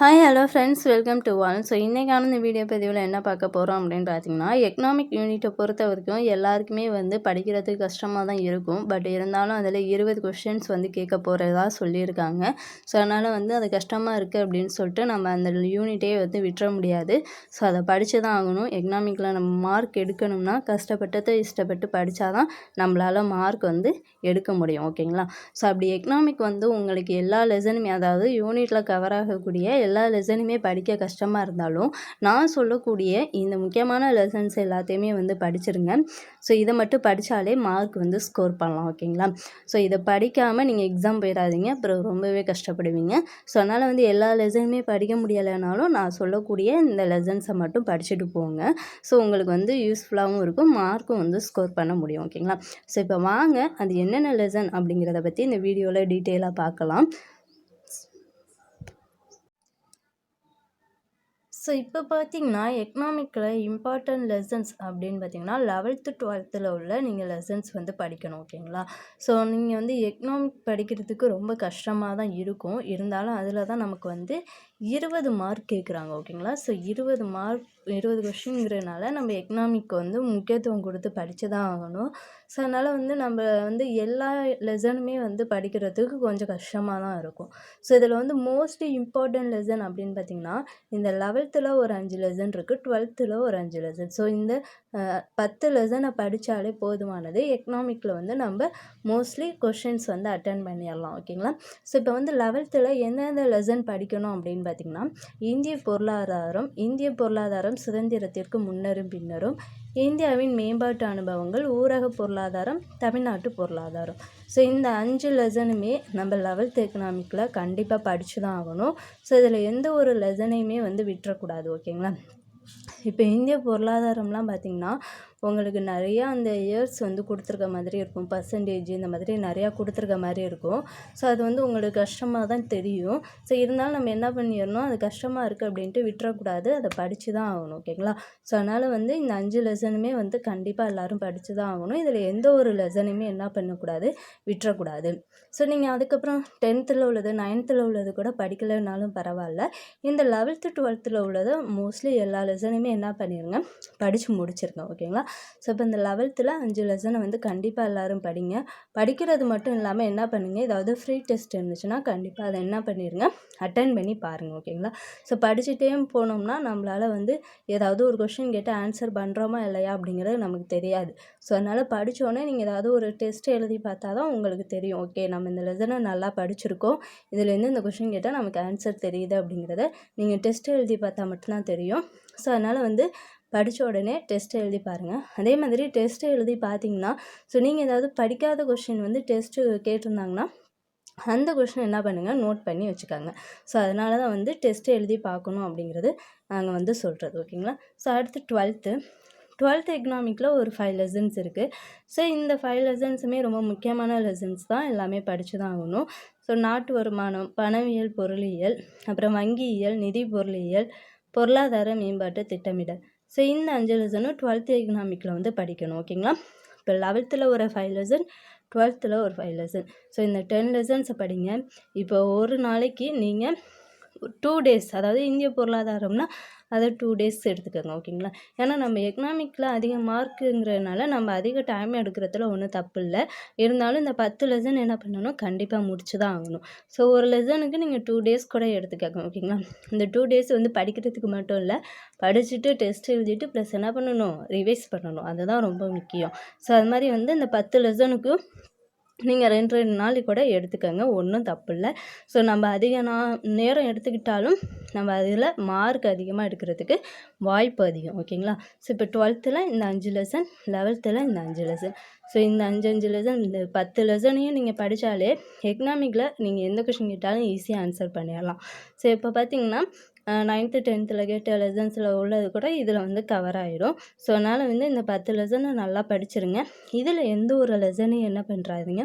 Hi hello friends welcome to one so இன்றைக்கான இந்த video பதிவில் என்ன பார்க்க போகிறோம் அப்படின்னு பார்த்தீங்கன்னா எக்கனாமிக் யூனிட்டை பொறுத்த வரைக்கும் எல்லாருக்குமே வந்து படிக்கிறதுக்கு கஷ்டமாக தான் இருக்கும். பட் இருந்தாலும் அதில் இருபது கொஷின்ஸ் வந்து கேட்க போகிறதா சொல்லியிருக்காங்க. ஸோ அதனால் வந்து அது கஷ்டமாக இருக்குது அப்படின்னு சொல்லிட்டு நம்ம அந்த யூனிட்டே வந்து விட்டுற முடியாது. ஸோ அதை படித்து தான் ஆகணும். எக்கனாமிக்கில் நம்ம மார்க் எடுக்கணும்னா கஷ்டப்பட்டதை இஷ்டப்பட்டு படித்தா தான் நம்மளால் மார்க் வந்து எடுக்க முடியும். ஓகேங்களா ஸோ அப்படி எக்கனாமிக் வந்து உங்களுக்கு எல்லா லெசனுமே அதாவது யூனிட்டில் கவர் ஆகக்கூடிய எல்லா லெசனுமே படிக்க கஷ்டமாக இருந்தாலும் நான் சொல்லக்கூடிய இந்த முக்கியமான லெசன்ஸ் எல்லாத்தையுமே வந்து படிச்சிருங்க. ஸோ இதை மட்டும் படித்தாலே மார்க் வந்து ஸ்கோர் பண்ணலாம் ஓகேங்களா ஸோ இதை படிக்காமல் நீங்கள் எக்ஸாம் போயிடாதீங்க. அப்புறம் ரொம்பவே கஷ்டப்படுவீங்க. ஸோ அதனால் வந்து எல்லா லெசனுமே படிக்க முடியலைனாலும் நான் சொல்லக்கூடிய இந்த லெசன்ஸை மட்டும் படிச்சுட்டு போங்க. ஸோ உங்களுக்கு வந்து யூஸ்ஃபுல்லாகவும் இருக்கும். மார்க்கும் வந்து ஸ்கோர் பண்ண முடியும் ஓகேங்களா ஸோ இப்போ வாங்க அது என்னென்ன லெசன் அப்படிங்கிறத பற்றி இந்த வீடியோவில் டீட்டெயிலாக பார்க்கலாம். ஸோ இப்போ பார்த்தீங்கன்னா எக்கனாமிக்கில் இம்பார்ட்டன்ட் லெசன்ஸ் அப்படின்னு பார்த்தீங்கன்னா லெவல்த்து டுவெல்த்தில் உள்ள நீங்கள் லெசன்ஸ் வந்து படிக்கணும் ஓகேங்களா ஸோ நீங்கள் வந்து எக்கனாமிக் படிக்கிறதுக்கு ரொம்ப கஷ்டமாக தான் இருக்கும். இருந்தாலும் அதில் தான் நமக்கு வந்து இருபது மார்க் கேட்குறாங்க ஓகேங்களா ஸோ இருபது மார்க் இருபது கொஷின்ங்கிறதுனால நம்ம எக்கனாமிக்கு வந்து முக்கியத்துவம் கொடுத்து படித்து தான் ஆகணும். ஸோ அதனால் வந்து நம்ம வந்து எல்லா லெசனுமே வந்து படிக்கிறதுக்கு கொஞ்சம் கஷ்டமாக தான் இருக்கும். ஸோ இதில் வந்து மோஸ்ட்லி இம்பார்ட்டன்ட் லெசன் அப்படின்னு பார்த்திங்கன்னா இந்த லெவல்த்தில் ஒரு அஞ்சு லெசன் இருக்குது டுவெல்த்தில் ஒரு அஞ்சு லெசன் ஸோ இந்த பத்து லெசனை படித்தாலே போதுமானது. எக்கனாமிக்கில் வந்து நம்ம மோஸ்ட்லி கொஷின்ஸ் வந்து அட்டன் பண்ணிடலாம் ஓகேங்களா ஸோ இப்போ வந்து லெவல்த்தில் எந்தெந்த லெசன் படிக்கணும் அப்படின்னு பார்த்திங்கன்னா இந்திய பொருளாதாரம் இந்திய பொருளாதாரம் சுதந்திரத்திற்கு முன்னரும் பின்னரும் இந்தியாவின் மேம்பாட்டு அனுபவங்கள் ஊரக பொருளாதாரம் தமிழ்நாட்டு பொருளாதாரம். ஸோ இந்த அஞ்சு லெசனுமே நம்ம லெவல்த் எக்கனாமிக்கில் கண்டிப்பாக படித்து தான் ஆகணும். ஸோ இதில் எந்த ஒரு லெசனையுமே வந்து விட்டுறக்கூடாது ஓகேங்களா இப்போ இந்திய பொருளாதாரம்லாம் பார்த்திங்கன்னா உங்களுக்கு நிறையா அந்த இயர்ஸ் வந்து கொடுத்துருக்க மாதிரி இருக்கும். பர்சன்டேஜ் இந்த மாதிரி நிறையா கொடுத்துருக்க மாதிரி இருக்கும். ஸோ அது வந்து உங்களுக்கு கஷ்டமாக தான் தெரியும். ஸோ இருந்தாலும் நம்ம என்ன பண்ணிடணும்? அது கஷ்டமாக இருக்குது அப்படின்ட்டு விட்டுறக்கூடாது. அதை படித்து தான் ஆகணும் ஓகேங்களா ஸோ அதனால் வந்து இந்த அஞ்சு லெசனுமே வந்து கண்டிப்பாக எல்லோரும் படித்து தான் ஆகணும். இதில் எந்த ஒரு லெசனுமே என்ன பண்ணக்கூடாது? விட்டுறக்கூடாது. ஸோ நீங்கள் அதுக்கப்புறம் டென்த்தில் உள்ளது நைன்த்தில் உள்ளது கூட படிக்கலைனாலும் பரவாயில்ல. இந்த லெவல்த்து டுவெல்த்தில் உள்ளதை மோஸ்ட்லி எல்லா லெசனுமே என்ன பண்ணிடுங்க படித்து முடிச்சிருங்க ஓகேங்களா ஸோ இப்போ இந்த லெவல்த்தில் அஞ்சு லெசனை வந்து கண்டிப்பாக எல்லோரும் படிங்க. படிக்கிறது மட்டும் இல்லாமல் என்ன பண்ணுங்கள் ஏதாவது ஃப்ரீ டெஸ்ட் இருந்துச்சுன்னா கண்டிப்பாக அதை என்ன பண்ணிடுங்க அட்டன் பண்ணி பாருங்கள் ஓகேங்களா ஸோ படிச்சுட்டே போனோம்னா நம்மளால் வந்து ஏதாவது ஒரு கொஷின் கேட்டு ஆன்சர் பண்ணுறோமா இல்லையா அப்படிங்கிறது நமக்கு தெரியாது. ஸோ அதனால் படித்தோடனே நீங்கள் ஏதாவது ஒரு டெஸ்ட் எழுதி பார்த்தா தான் உங்களுக்கு தெரியும். ஓகே நம்ம இந்த லெசனை நல்லா படிச்சிருக்கோம். இதுலேருந்து இந்த கொஷின் கேட்டால் நமக்கு ஆன்சர் தெரியுது அப்படிங்கிறத நீங்கள் டெஸ்ட் எழுதி பார்த்தா மட்டும்தான் தெரியும். ஸோ அதனால் வந்து படித்த உடனே டெஸ்ட் எழுதி பாருங்கள் அதே மாதிரி டெஸ்ட் எழுதி பார்த்தீங்கன்னா ஸோ நீங்கள் ஏதாவது படிக்காத கொஷின் வந்து டெஸ்ட்டு கேட்டிருந்தாங்கன்னா அந்த கொஷின் என்ன பண்ணுங்கள் நோட் பண்ணி வச்சுக்காங்க. ஸோ அதனால தான் வந்து டெஸ்ட்டு எழுதி பார்க்கணும் அப்படிங்கிறது நாங்கள் வந்து சொல்கிறது ஓகேங்களா? ஸோ அடுத்து டுவெல்த்து டுவெல்த் எக்கனாமிக்கில் ஒரு ஃபைவ் லெசன்ஸ் இருக்குது ஸோ இந்த ஃபைவ் லெசன்ஸுமே ரொம்ப முக்கியமான லெசன்ஸ் தான் எல்லாமே படித்து தான் ஆகணும். ஸோ நாட்டு வருமானம் பணவியல் பொருளியல் அப்புறம் வங்கியியல் நிதி பொருளியல் பொருளாதார மேம்பாட்டு திட்டமிடல். ஸோ இந்த அஞ்சு லெசனும் டுவெல்த் எக்கனாமிக்கில் வந்து படிக்கணும் ஓகேங்களா இப்போ லெவல்த்தில் ஒரு ஃபைவ் லெசன் டுவெல்த்தில் ஒரு ஃபைவ் லெசன் ஸோ இந்த டென் லெசன்ஸை படிங்க. இப்போ ஒரு நாளைக்கு நீங்கள் டூ டேஸ் அதாவது இந்திய பொருளாதாரம்னா அதை டூ டேஸ் எடுத்துக்கோங்க ஓகேங்களா ஏன்னா நம்ம எக்கனாமிக்கில் அதிக மார்க்குங்கிறதுனால நம்ம அதிக டைம் எடுக்கிறதுல ஒன்றும் தப்பு இல்லை இருந்தாலும் இந்த பத்து லெசன் என்ன பண்ணணும்? கண்டிப்பாக முடிச்சு தான் ஆகணும். ஸோ ஒரு லெசனுக்கு நீங்கள் டூ டேஸ் கூட எடுத்துக்கோங்க ஓகேங்களா இந்த டூ டேஸ் வந்து படிக்கிறதுக்கு மட்டும் இல்லை படிச்சுட்டு டெஸ்ட் எழுதிட்டு ப்ளஸ் என்ன பண்ணணும்? ரிவைஸ் பண்ணணும். அதுதான் ரொம்ப முக்கியம். ஸோ அது மாதிரி வந்து இந்த பத்து லெசனுக்கும் நீங்கள் ரெண்டு ரெண்டு நாளைக்கு கூட எடுத்துக்கோங்க ஒன்றும் தப்பு இல்லை ஸோ நம்ம அதிக நா நேரம் எடுத்துக்கிட்டாலும் நம்ம அதில் மார்க் அதிகமாக எடுக்கிறதுக்கு வாய்ப்பு அதிகம் ஓகேங்களா? ஸோ இப்போ டுவெல்த்தில் இந்த அஞ்சு லெசன் லெவல்த்தில் இந்த அஞ்சு லெசன் ஸோ இந்த அஞ்சு அஞ்சு லெசன் இந்த பத்து லெசனையும் நீங்கள் படித்தாலே எக்கனாமிக்கில் நீங்கள் எந்த கொஷின் கேட்டாலும் ஈஸியாக ஆன்சர் பண்ணிடலாம். ஸோ இப்போ பார்த்தீங்கன்னா நைன்த்து டென்த்தில் கேட்ட லெசன்ஸில் உள்ளது கூட இதில் வந்து கவர் ஆகிடும் ஸோ அதனால் வந்து இந்த பத்து லெசனை நல்லா படிச்சிருங்க. இதில் எந்த ஒரு லெசனையும் என்ன பண்ணுறாதீங்க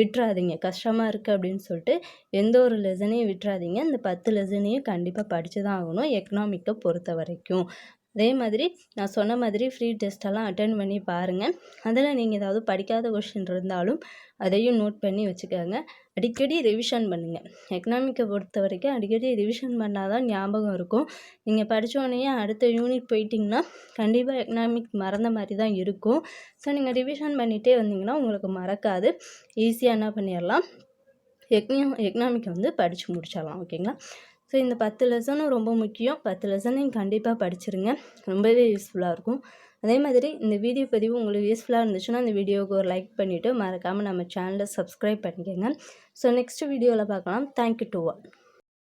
விட்டுறாதீங்க. கஷ்டமாக இருக்குது அப்படின்னு சொல்லிட்டு எந்த ஒரு லெசனையும் விட்டுறாதீங்க. இந்த பத்து லெசனையும் கண்டிப்பாக படித்து தான் ஆகணும் எக்கனாமிக்கை பொறுத்த வரைக்கும். அதே மாதிரி நான் சொன்ன மாதிரி ஃப்ரீ டெஸ்ட்டெல்லாம் அட்டன் பண்ணி பாருங்கள் அதில் நீங்கள் ஏதாவது படிக்காத கொஷின் இருந்தாலும் அதையும் நோட் பண்ணி வச்சுக்கோங்க. அடிக்கடி ரிவிஷன் பண்ணுங்கள் எக்கனாமிக்கை பொறுத்த வரைக்கும் அடிக்கடி ரிவிஷன் பண்ணால் தான் ஞாபகம் இருக்கும். நீங்கள் படித்தோடனே அடுத்த யூனிட் போயிட்டிங்கன்னா கண்டிப்பாக எக்கனாமிக் மறந்த மாதிரி தான் இருக்கும். ஸோ நீங்கள் ரிவிஷன் பண்ணிகிட்டே வந்தீங்கன்னா உங்களுக்கு மறக்காது. ஈஸியாக என்ன பண்ணிடலாம் எக்னா எக்கனாமிக்கை வந்து படித்து முடிச்சிடலாம் ஓகேங்களா ஸோ இந்த பத்து லெசனும் ரொம்ப முக்கியம். பத்து லெசனையும் கண்டிப்பாக படிச்சிருங்க. ரொம்பவே யூஸ்ஃபுல்லாக இருக்கும். அதே மாதிரி இந்த வீடியோ பதிவு உங்களுக்கு யூஸ்ஃபுல்லாக இருந்துச்சுன்னா இந்த வீடியோவுக்கு ஒரு லைக் பண்ணிவிட்டு மறக்காமல் நம்ம சேனலை சப்ஸ்கிரைப் பண்ணிக்கோங்க. ஸோ நெக்ஸ்ட் வீடியோவில் பார்க்கலாம். Thank you to all